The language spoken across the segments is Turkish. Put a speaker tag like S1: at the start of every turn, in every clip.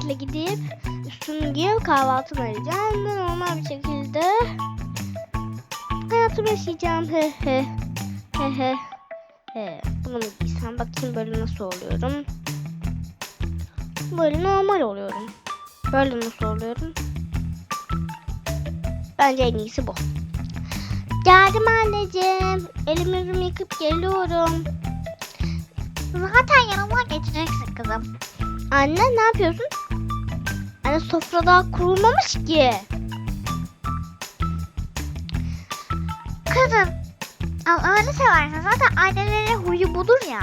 S1: şekilde gidip üstümü giyip kahvaltımı edeceğim. Ve normal bir şekilde hayatımı yaşayacağım. He he. He he. He. Bunu giysem? Bakayım böyle nasıl oluyorum. Böyle normal oluyorum. Böyle nasıl oluyorum? Bence en iyisi bu. Geldim anneciğim. Elimi yüzümü yıkıp geliyorum.
S2: Zaten yanıma geçeceksin kızım.
S1: Anne ne yapıyorsun? Anne sofra daha kurulmamış ki.
S2: Kızım. Allah'ını seversen zaten annelerin huyu budur ya.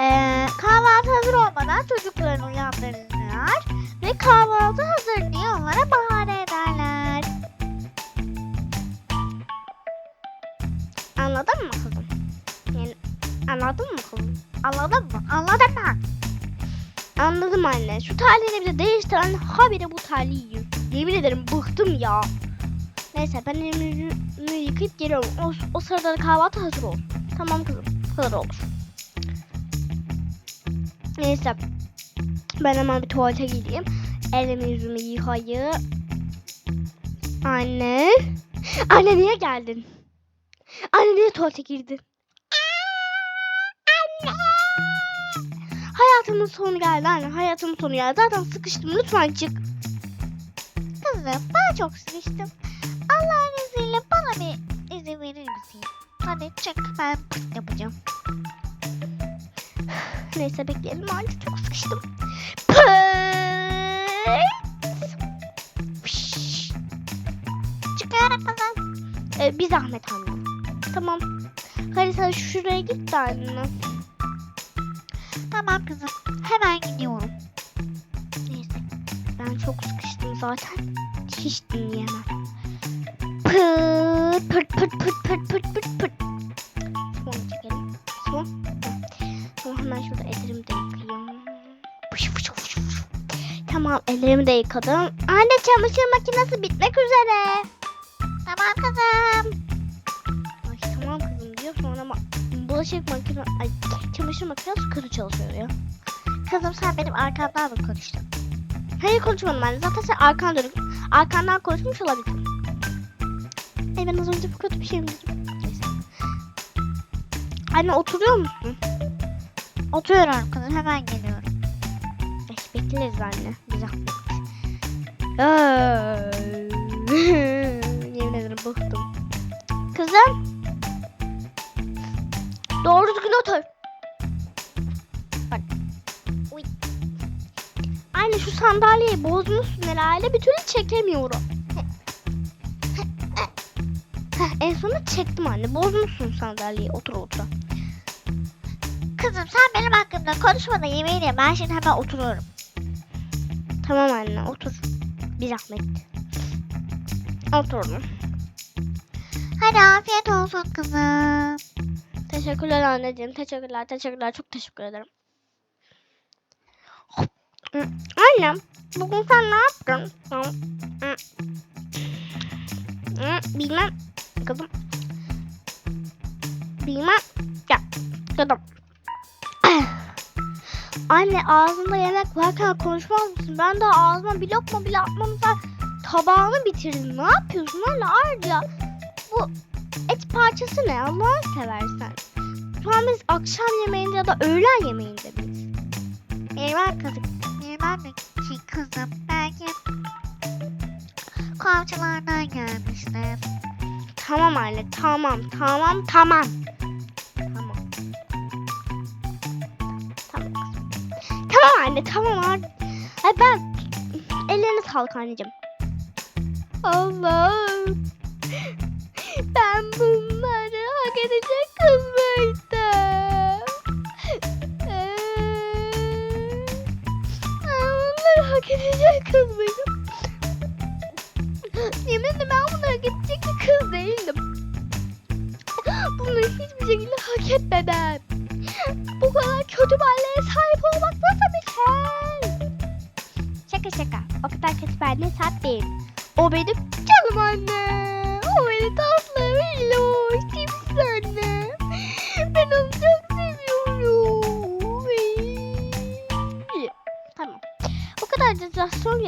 S2: Ee, kahvaltı hazır olmadan çocuklarını uyandırırlar ve kahvaltı hazır diye onlara bahane ederler.
S1: Anladın mı kızım? Yani anladın mı kızım?
S2: Anladın mı? Anladın mı?
S1: Anladım anne. Şu talihini bir de değiştiren habire bu talihi yiyor. Yemin ederim bıktım ya. Neyse ben elimi yıkayıp geliyorum. O, o sırada da kahvaltı hazır olsun. Tamam kızım. Hazır olur. Neyse. Ben hemen bir tuvalete gideyim. Elimi yüzümü yıkayıp. Anne. Anne niye geldin? Anne niye tuvalete girdin? Anne. Hayatımın sonu geldi anne. Hayatımın sonu geldi. Zaten sıkıştım. Lütfen çık.
S2: Kızım ben çok sıkıştım. Allah'ın izniyle bana bir izin verir misin? Hadi çık ben pıt yapacağım.
S1: Neyse bekleyelim anne. Çok sıkıştım. Pıt.
S2: Çıkıyorum kızım.
S1: Ee, bir zahmet anne. Tamam. Hadi sen şuraya git de anne.
S2: Tamam kızım. Hemen gidiyorum.
S1: Neyse. Ben çok sıkıştım zaten. Hiç dinleyemem. Pıt pıt pıt pıt pıt pıt pıt pıt. Son çekelim. Son. Tamam hemen şurada ellerimi de yıkayayım. Fış fış fış fış. Tamam ellerimi de yıkadım. Anne çamaşır makinesi bitmek üzere.
S2: Tamam kızım.
S1: Bulaşık makine ay çamaşır makinesi kötü çalışıyor ya.
S2: Kızım sen benim arkamdan mı konuştun?
S1: Hayır konuşmadım ben. Zaten sen arkan dönük. Arkandan konuşmuş olabilirim. Ay ben az önce bu kötü bir şey mi dedim? Anne oturuyor musun?
S2: Oturuyorum kızım hemen geliyorum.
S1: Beş bekleriz anne. Güzel. Yemin ederim bıktım. Kızım. Doğru düzgün otur. Bak. Uy. Anne şu sandalyeyi bozmuşsun herhalde. Bir türlü çekemiyorum. Heh, en sonunda çektim anne. Bozmuşsun sandalyeyi otur otur.
S2: Kızım sen benim hakkımda konuşma da yemeğini ye. Ben şimdi hemen oturuyorum.
S1: Tamam anne otur. Bir zahmet. Oturdum.
S2: Hadi afiyet olsun kızım.
S1: Teşekkürler anneciğim. Teşekkürler. Teşekkürler. Çok teşekkür ederim. Annem, bugün sen ne yaptın? Bilmem. Kızım. Bilmem. Ya. Kızım. Anne ağzında yemek varken konuşmaz mısın? Ben daha ağzıma bir lokma bile atmamışlar. Tabağını bitirdim. Ne yapıyorsun anne? Ayrıca bu et parçası ne Allah'ını seversen. Şu an biz akşam yemeğinde ya da öğlen yemeğinde miyiz?
S2: Bilmem kızım. Bilmem mi ki kızım. Belki komşulardan gelmiştir.
S1: Tamam anne tamam tamam tamam. Tamam. Tamam kızım. Tamam anne tamam anne. Ay ben ellerine sağlık anneciğim. Allah'ım. Ben bunları hak edecek kız mıydım? Ee, Ben bunları hak edecek kız mıydım? Yemin ederim ben bunları hak edecek bir kız değildim. Bunları hiçbir şekilde hak etmeden. Bu kadar kötü bir aileye sahip olmak nasıl bir şey? Şaka şaka. O kadar kötü bir sahip değilim. O benim canım anne. O benim tatlı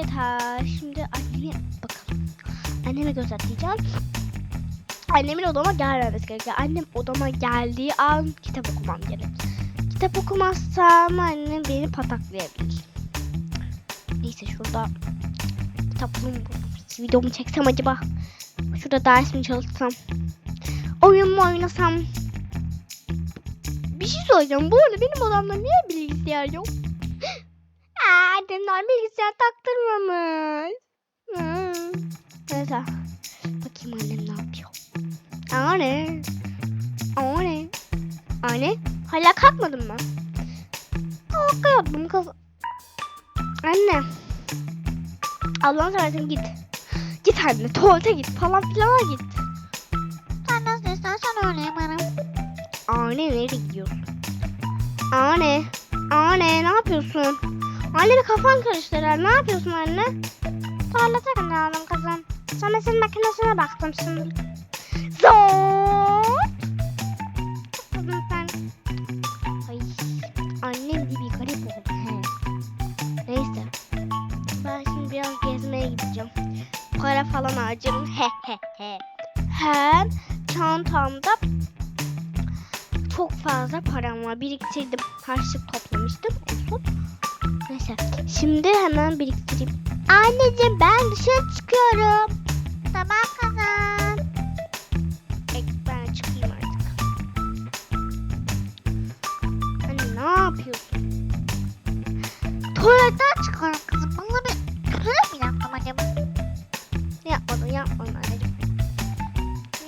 S1: yeter. Şimdi anneme bakalım. Anneme göz atacağım. Annemin odama gelmemesi gerekiyor. Annem odama geldiği an kitap okumam gerek. Kitap okumazsam annem beni pataklayabilir. Neyse şurada kitaplığım. Videomu çeksem acaba? Şurada ders mi çalışsam? Oyun mu oynasam? Bir şey söyleyeceğim. Bu arada benim odamda niye bilgisayar yok? Annemler bilgisayar taktırmamış. Hmm. Neyse. Bakayım annem ne yapıyor. Anne. Anne. Anne. Hala kalkmadın mı? Kalkıyordum kız. Anne. Allah'ın seversen git. Git anne tuvalete git falan filana git.
S2: Sen nasıl istersen öyle yaparım.
S1: Anne nereye gidiyorsun? Anne. Anne ne yapıyorsun? Anne bir kafan karıştı herhalde. Ne yapıyorsun anne? Tuvalete gönderdim kızım. Çamaşır makinesine baktım şimdi. Zor. Kızım sen. Ay. Annem bir garip oldu. Neyse. Ben şimdi biraz gezmeye gideceğim. Para falan harcarım. He he he. Hem çantamda çok fazla param var. Biriktirdim. Harçlık toplamıştım en son. Neyse. Şimdi hemen biriktireyim. Anneciğim ben dışarı çıkıyorum.
S2: Tamam kızım.
S1: E, ben çıkayım artık. Anne ne yapıyorsun?
S2: Tuvaletten çıkıyorum kızım. Bana bir küfür mü yaptım acaba?
S1: Yapmadın yapmadın anneciğim.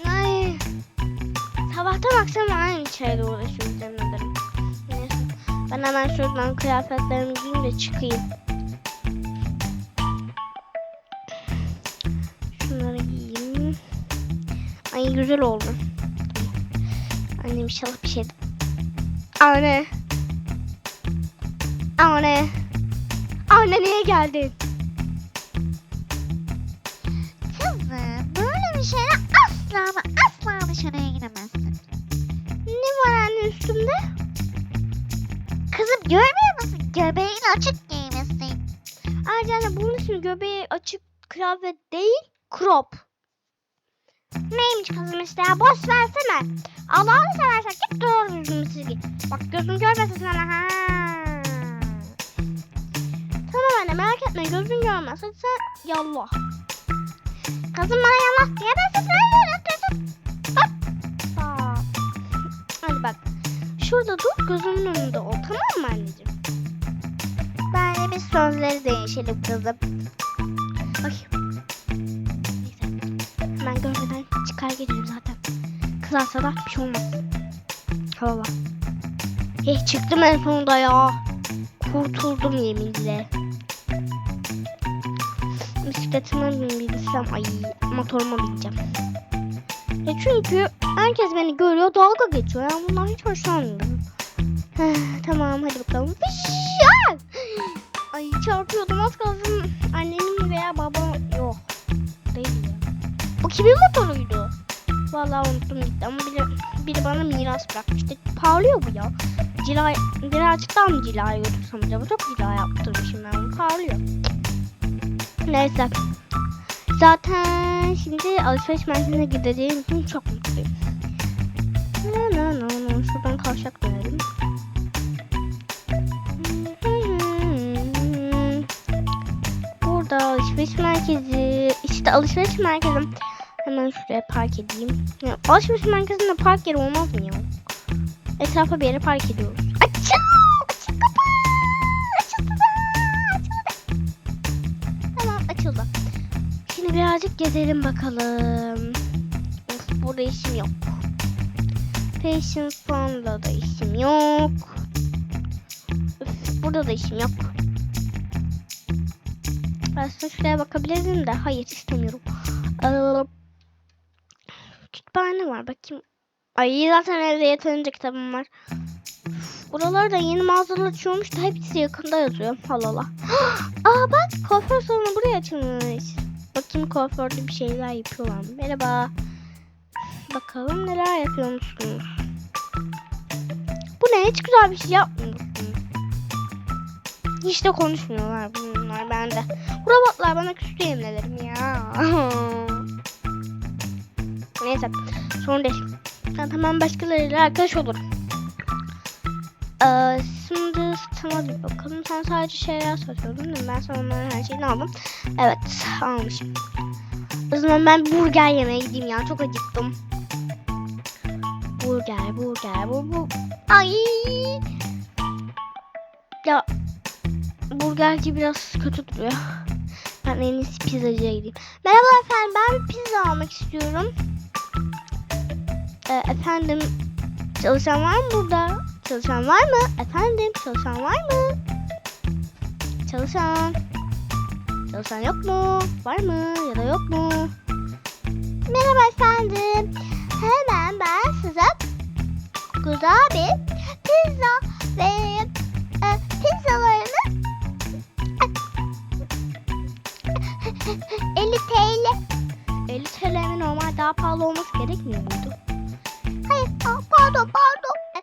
S1: Ay. Sabahtan akşam aynı şeyle. Neyse. Ben hemen şuradan kıyafetlerimi giyeyim de çıkayım. Şunları giyeyim. Ay güzel oldu. Annem inşallah bir şey... Anne. Anne. Anne niye geldin?
S2: Kızım böyle bir şeyle asla ama asla dışarıya gidemezsin.
S1: Ne var anne üstümde?
S2: Göbeğin açık giymişsin.
S1: Ayrıca bunun için göbeği açık kıyafet değil, crop. Neymiş kızım işte ya boş versene. Allah'ını seversen git doğru düzgün çizgi. Bak gözüm görmesin sana ha. Tamam anne merak etme gözün görmez. Hadi sen yallah. Kızım bana yallah. Sen böyle duydun. Bak. Aa. Hadi bak. Şurada dur gözümün önünde ol tamam mı anneciğim?
S2: Bence biz sözleri değişelim kızım.
S1: Ay. Neyse. Hemen görmeden çıkar gelirim zaten. Kızarsa da bir şey olmaz. Valla. Eh çıktım en sonunda ya. Kurtuldum yeminle. Bisikletime binsem ay motoruma bineceğim. E çünkü herkes beni görüyor dalga geçiyor. Yani bundan hiç hoşlanmıyorum. Tamam hadi bakalım. Fişşal! Çarpıyordum az kalsın. Annemin veya babam yok. Değil. Bu kimin motoruydu? Vallahi unuttum gitti ama biri, biri bana miras bırakmıştı. Parlıyor bu ya. Cila, birazcık daha mı cilaya götürsem acaba? Çok cila yaptırmışım ben bunu. Parlıyor. Neyse. Zaten şimdi alışveriş merkezine gideceğim için çok mutluyum. Na na na. Şuradan kavşak dönelim. Alışveriş merkezi. İşte alışveriş merkezim. Hemen şuraya park edeyim. Ya, alışveriş merkezinde park yeri olmaz mı ya? Etrafa bir yere park ediyoruz. Açıl! Açıl kapı! Açıldı da! Açıldı. Tamam açıldı. Şimdi birazcık gezelim bakalım. Of, burada işim yok. Fashion Fund'da da işim yok. Öf, burada da işim yok. Aslında şuraya bakabilirdim de hayır istemiyorum. Ee, kütüphane var bakayım. Ay zaten evde yeterince kitabım var. Buralarda yeni mağazalar açıyormuş da hepsi yakında yazıyor. Allah. Aa bak kuaför salonu buraya açılmış. Bakayım kuaförde bir şeyler yapıyorlar mı? Merhaba. Bakalım neler yapıyor musunuz? Bu ne? Hiç güzel bir şey yapmıyorsunuz. Hiç de konuşmuyorlar bunlar bende. Robotlar bana küstü yeminlerim ya. Neyse. Sorun değil. Ben hemen başkalarıyla arkadaş olurum. Ee, şimdi sana bir bakalım. Sen sadece şeyler satıyordun değil mi? Ben sana onların her şeyini aldım. Evet almışım. O zaman ben burger yemeye gideyim ya. Çok acıktım. Burger, burger, bu, bu. Ay. Ya burgerci biraz kötü duruyor. Ben en iyisi pizzacıya gideyim. Merhaba efendim ben pizza almak istiyorum. Ee, efendim çalışan var mı burada? Çalışan var mı? Efendim çalışan var mı? Çalışan. Çalışan yok mu? Var mı ya da yok mu? Merhaba efendim. Hemen ben size bir pizza ve TL. 50 TL mi normal daha pahalı olması gerekmiyor muydu? Hayır, aa, pardon, pardon. E,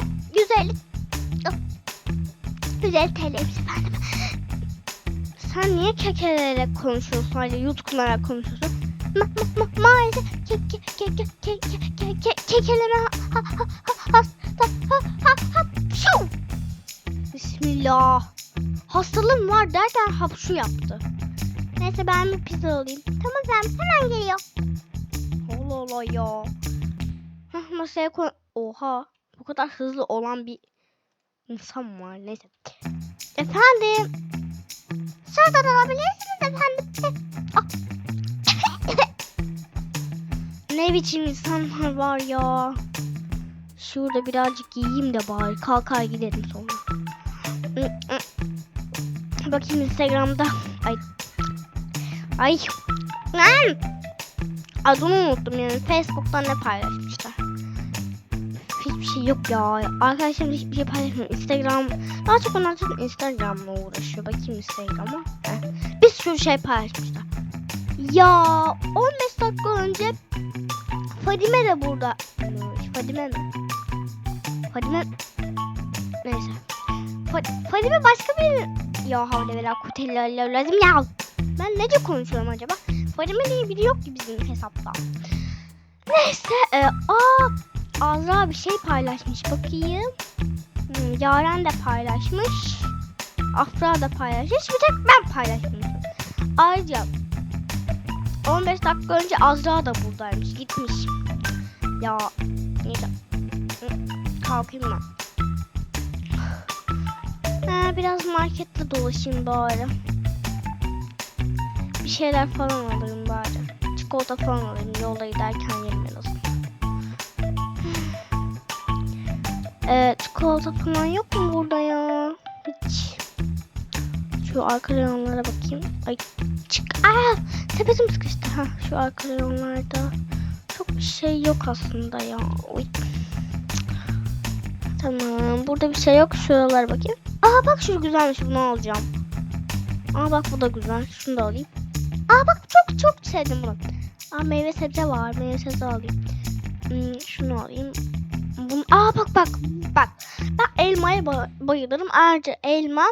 S1: e, 150. Oh, 150 TL'ymiş efendim. Sen niye kekeleyerek konuşuyorsun? Hani yutkunarak konuşuyorsun. Ma, ma, ma, maalesef ke, ke, ke, ke, ke, ke, ke, ke, kekeleme ha, ha, ha, ha, ha, ha, ha. Bismillah. Hastalığım var derken hapşu yaptı. Neyse ben bir pizza alayım. Tamam efendim hemen geliyor. Allah Allah ya. Hah, masaya koy. Oha. Bu kadar hızlı olan bir insan var. Neyse. Efendim. Şuradan alabilirsiniz efendim. Ah. ne biçim insanlar var ya. Şurada birazcık yiyeyim de bari. Kalkar giderim sonra. Bakayım Instagram'da. Ay. Ay. Lan. Adını unuttum yani. Facebook'tan ne paylaşmışlar. Hiçbir şey yok ya. Arkadaşlarım hiçbir şey paylaşmıyor. Instagram. Daha çok onlar zaten Instagram'la uğraşıyor. Bakayım Instagram'a. Bir sürü şey paylaşmışlar. Ya 15 dakika önce Fadime de burada. Fadime mi? Fadime Neyse. Fa- Fadime başka bir ya havle vela kutella lazım ya. Ben nece konuşuyorum acaba? Fadime diye biri yok ki bizim hesapta. Neyse. E, aa Azra bir şey paylaşmış. Bakayım. Hmm, Yaren de paylaşmış. Afra da paylaşmış. Bir tek ben paylaşmışım. Ayrıca 15 dakika önce Azra da buradaymış. Gitmiş. Ya neyse. Kalkayım ben. Ha, biraz markette dolaşayım bari. Şeyler falan alırım bari. Çikolata falan alayım yolda giderken yerim en. Ee, çikolata falan yok mu burada ya? Hiç. Şu arka reyonlara bakayım. Ay çık. Aa, sepetim sıkıştı. Ha, şu arka reyonlarda çok bir şey yok aslında ya. Oy. Tamam. Burada bir şey yok. Şuralara bakayım. Aa bak şu güzelmiş. Bunu alacağım. Aa bak bu da güzel. Şunu da alayım. Aa bak çok çok sevdim bunu. Aa meyve sebze var. Meyve sebze alayım. Hmm, şunu alayım. Bunu, aa bak bak bak. Ben elmaya ba- bayılırım. Ayrıca elma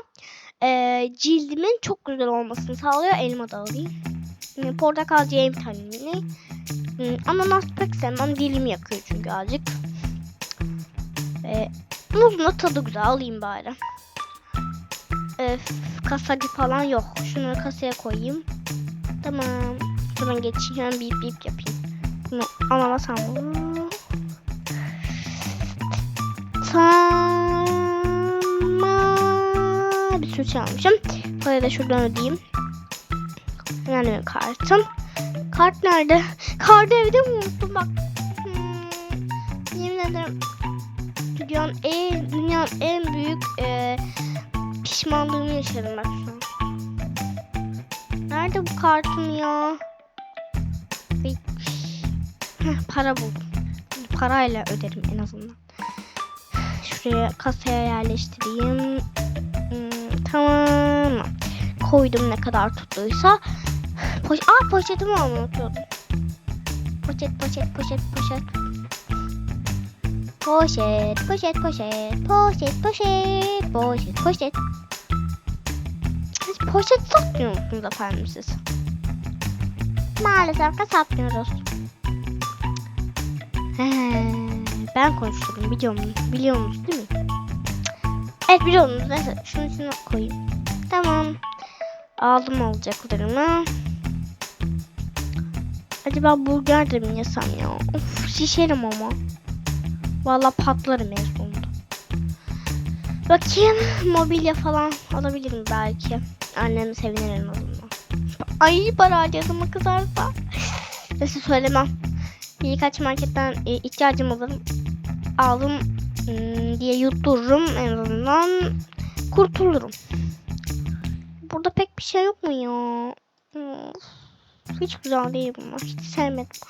S1: e, cildimin çok güzel olmasını sağlıyor. Elma da alayım. Hmm, portakal yiyeyim tanemini. Hmm, ananas pek sevmem. Dilim yakıyor çünkü azıcık. E, muzun da tadı güzel. Alayım bari. E, kasacı falan yok. Şunu kasaya koyayım. Tamam. Şuradan geçeyim. Bip bip yapayım. Bunu ananas almalım. Tamam. Bir sürü şey almışım. Parayı da şuradan ödeyeyim. Yani kartım. Kart nerede? Kartı evde mi unuttum bak. Hmm, yemin ederim. Dünyanın en, dünyanın en büyük e, pişmanlığını yaşadım bak şu. Nerede bu kartım ya? Para buldum. Parayla öderim en azından. Şuraya kasaya yerleştireyim. Hmm, tamam. Koydum ne kadar tuttuysa. Poş Aa poşetimi almayı unutuyordum. Poşet poşet poşet poşet. Poşet poşet poşet poşet poşet poşet poşet. Poşet satmıyor musunuz efendim siz? Maalesef ki satmıyoruz. Ben konuşuyorum biliyor musunuz? Biliyor musunuz değil mi? Evet biliyorsunuz. Neyse şunu içine koyayım. Tamam. Aldım alacaklarımı. Acaba burger de mi yesem ya? Of şişerim ama. Vallahi patlarım en sonunda. Bakayım mobilya falan alabilirim belki. Annem sevinir en azından. Ay para harcadım kızarsa. Neyse söylemem. Birkaç marketten e, ihtiyacım olur. Aldım hmm, diye yuttururum en azından. Kurtulurum. Burada pek bir şey yok mu ya? Hiç güzel değil bunlar. Hiç sevmedim.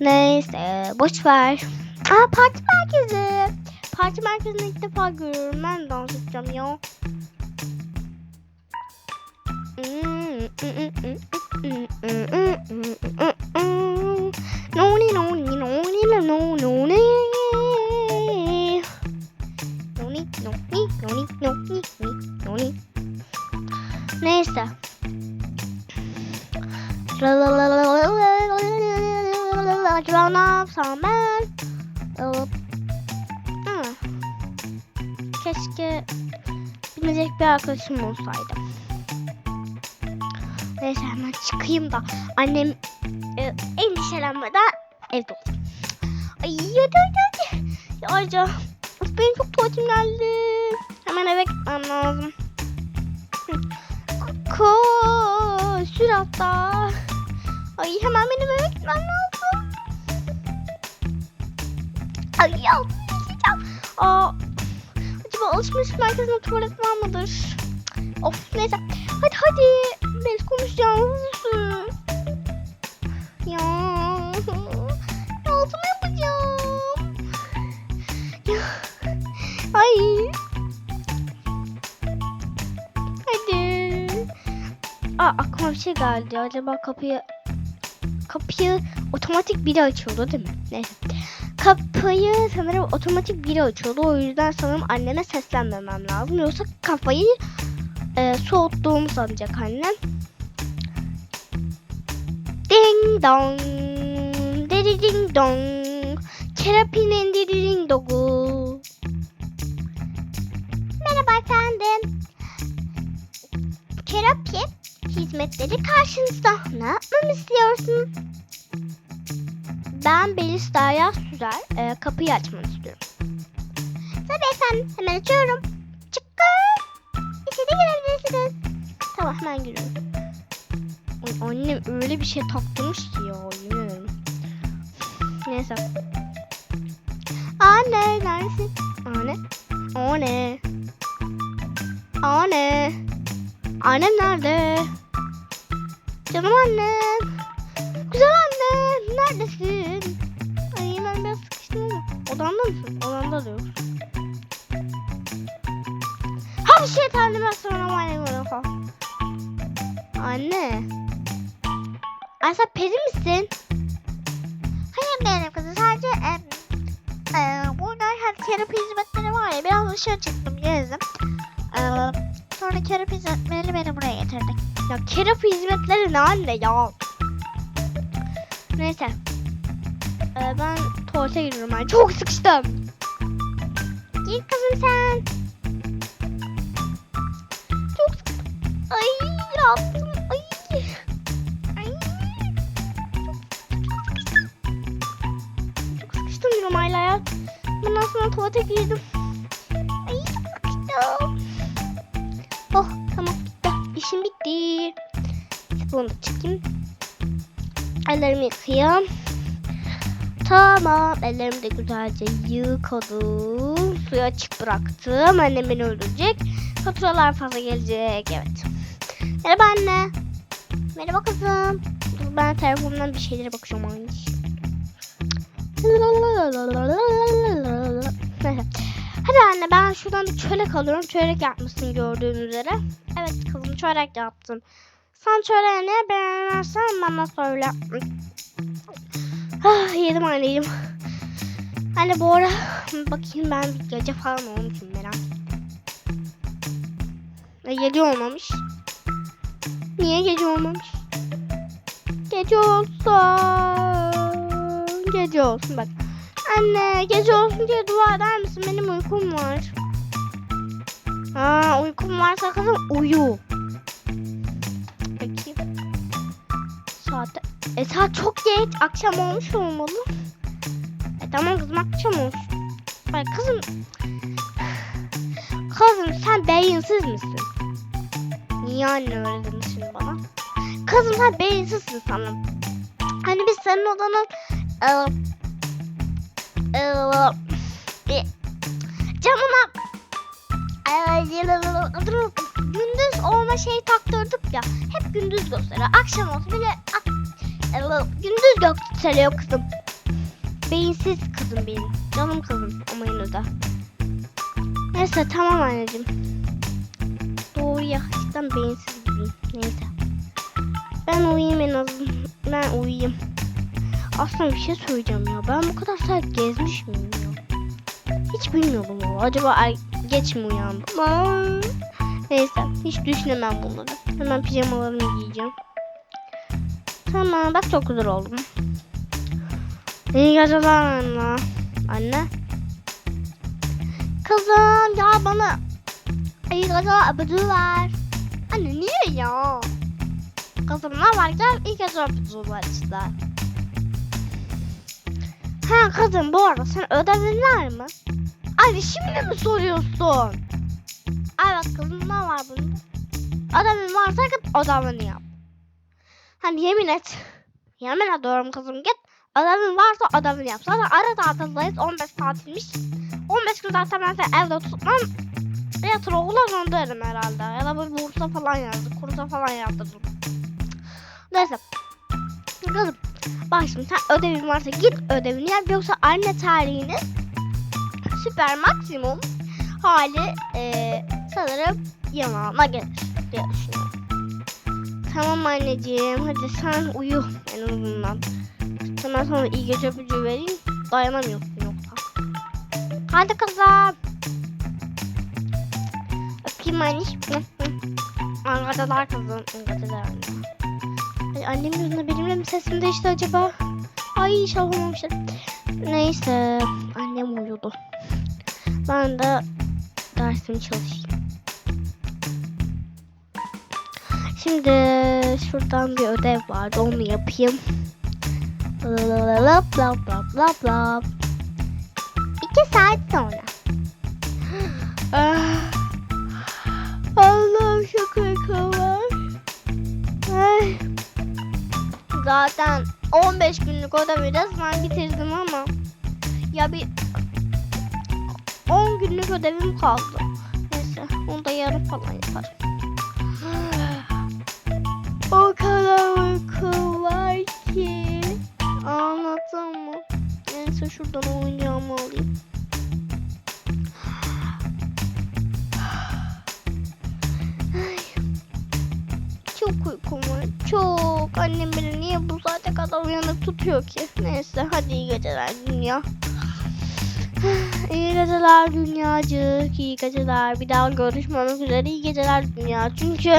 S1: Neyse boş ver. Aa parti merkezi. Parti merkezini ilk defa görüyorum. Ben dans edeceğim ya. Noni noni noni la no noni. Noni noni noni noni noni. Neyse. Acaba ne yapsam ben? Keşke binecek bir arkadaşım olsaydı. Neyse hemen çıkayım da annem e, endişelenmeden evde olayım. Ay hadi hadi hadi. Ya Ayrıca benim çok tuvaletim geldi. Hemen eve gitmem lazım. Koş sür hatta. Ay hemen benim eve gitmem lazım. Ay ya. Aa, acaba alışveriş merkezinde tuvalet var mıdır? Of neyse. Hadi hadi. Biz konuşacağız. Ya. Altımı yapacağım. Ya. Ay. Hadi. Aa aklıma bir şey geldi. Acaba kapıyı kapıyı otomatik biri açıyordu değil mi? Neyse. Kapıyı sanırım otomatik biri açıyordu. O yüzden sanırım anneme seslenmemem lazım. Yoksa kafayı e, soğuttuğumu sanacak annem. Ding dong. Diri ding dong. Terapinin diri ding dongu. Merhaba efendim. Terapi hizmetleri karşınızda. Ne yapmamı istiyorsunuz? Ben Belis Derya Süzer. E, kapıyı açmanı istiyorum. Tabii efendim. Hemen açıyorum. Çıkın. İçeri girebilirsiniz. Tamam hemen giriyorum. Annem öyle bir şey taktırmış ki ya. Yemin ederim. Neyse. Anne neredesin? Anne. Anne. Anne. Annem nerede? Canım annem. Güzel annem. Neredesin? Ay ben biraz sıkıştım ama. Odanda mısın? Odanda da. Bir şey. Anne. Ay sen peri misin? Hayır benim kızım sadece e, e, burada hani terapi hizmetleri var ya biraz dışarı çıktım gezdim. E, sonra terapi hizmetleri beni buraya getirdi. Ya terapi hizmetleri ne anne ya? Neyse. E, ben tuvalete giriyorum ben çok sıkıştım. Git kızım sen. yaptım. Ay. Ay. Çok sıkıştım diyorum hala ya. Bundan sonra tuvalete girdim. Ay çok sıkıştım. Oh tamam bitti. İşim bitti. Bunu çıkayım. Ellerimi yıkayayım. Tamam ellerimi de güzelce yıkadım. Suyu açık bıraktım. Annem beni öldürecek. Faturalar fazla gelecek. Evet. Merhaba anne. Merhaba kızım. Dur ben telefonumdan bir şeylere bakacağım aynı. Hadi anne ben şuradan bir çörek alıyorum. Çörek yapmışsın gördüğün üzere. Evet kızım çörek yaptım. Sen çöreği ne beğenirsen bana söyle. Ah, yedim anneciğim. Anne bu ara bakayım ben gece falan olmuşum merak gece olmamış. Niye gece olmamış? Gece olsun. Gece olsun bak. Anne gece olsun diye dua eder misin? Benim uykum var. Aa uykum varsa kızım uyu. Bakayım. Saat, e, saat çok geç. Akşam olmuş olmalı. E tamam kızım akşam olmuş. Bak kızım. Kızım sen beyinsiz misin? Niye anne öyle? Kızım sen beyinsizsin sanırım. Hani biz senin odanın e, e, e, camına gündüz olma şeyi taktırdık ya. Hep gündüz gösteriyor. Akşam olsa bile ak- e, gündüz gösteriyor kızım. Beyinsiz kızım benim. Canım kızım ama yine de. Neyse tamam anneciğim. Doğru ya. Cidden beyinsiz gibiyim. Neyse. Ben uyuyayım en azından. Ben uyuyayım. Aslında bir şey söyleyeceğim ya. Ben bu kadar saat gezmiş miyim ya? Hiç bilmiyordum ama. Acaba er- geç mi uyandım? Aa, Neyse. Hiç düşünemem bunları. Hemen pijamalarımı giyeceğim. Tamam. Bak çok güzel oldum. İyi geceler anne. Anne. Kızım ya bana iyi geceler öpücüğü ver. Anne niye ya? Kızım ne var gel iyi geceler öpücüğü ver işte. Ha kızım bu arada sen ödevin mı? Anne şimdi mi soruyorsun? Evet kızım ne var bunda? Ödevin varsa git ödevini yap. Hani yemin et. Yemin ediyorum kızım git. Ödevin varsa ödevini yap. Zaten ara tatildayız 15 tatilmiş. 15 gün zaten ben seni evde tutmam. Yatır okula gönderim herhalde. Ya da bir bursa falan yazdık. Kursa falan yazdırdım. Neyse. Kızım bak şimdi sen ödevin varsa git ödevini yap. Yoksa anne tarihiniz süper maksimum hali eee sanırım yanağına gelir diye düşünüyorum. Tamam anneciğim hadi sen uyu en azından. Hemen sana iyi gece öpücüğü vereyim. Dayanamıyorsun yoksa. Hadi kızım. Öpeyim anne. Arkadaşlar kızım. Arkadaşlar anne. Ay, annemin yüzünde benimle mi sesim değişti acaba? Ay inşallah olmamıştır. Neyse. Annem uyudu. Ben de dersimi çalışayım. Şimdi şuradan bir ödev vardı. Onu yapayım. Lap lap lap lap lap. İki saat sonra. Ah. Zaten 15 günlük ödevi resmen bitirdim ama ya bir 10 günlük ödevim kaldı. Neyse onu da yarın falan yaparım. O kadar uykum var ki. Anlattım mı? Neyse şuradan oyuncağımı alayım. Çok uykum var. Çok. Annem beni niye bu saate kadar uyanık tutuyor ki? Neyse hadi iyi geceler dünya. İyi geceler dünyacık. iyi geceler. Bir daha görüşmemek üzere. iyi geceler dünya. Çünkü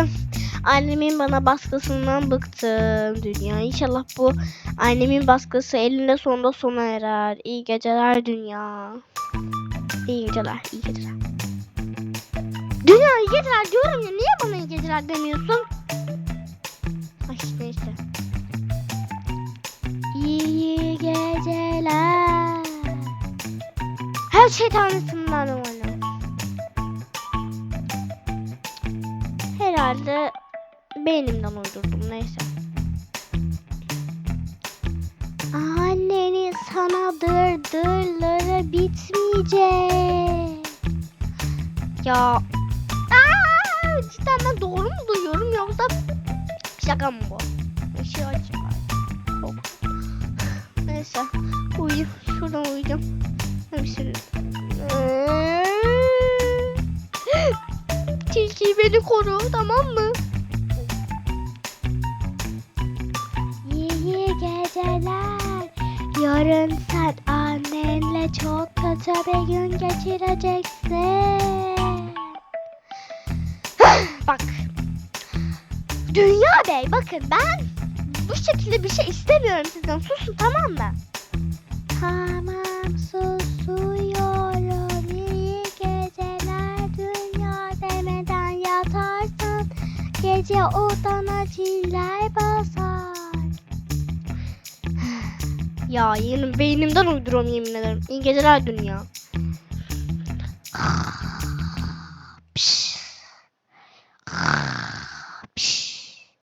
S1: annemin bana baskısından bıktım dünya. İnşallah bu annemin baskısı elinde sonunda sona erer. İyi geceler dünya. İyi geceler. iyi geceler. Dünya iyi geceler diyorum ya. Niye bana iyi geceler demiyorsun? Ay neyse. İyi geceler. Her şey tanrısından umarım. Herhalde beynimden uydurdum neyse. Annenin sana dırdırları bitmeyecek. Ya cidden ben doğru mu duyuyorum yoksa şaka mı bu? Işığı açık. Çok. Neyse Neyse. Uyuyayım. Şuradan uyuyacağım. Hem şimdi. Tilki beni koru tamam mı? İyi geceler. Yarın sen annenle çok kötü bir gün geçireceksin. Bak. Dünya Bey bakın ben bu şekilde bir şey istemiyorum sizden. Susun tamam mı? Tamam susuyorum. İyi geceler dünya demeden yatarsan gece odana çiller basar. Ya yemin beynimden uyduruyorum yemin ederim. İyi geceler dünya.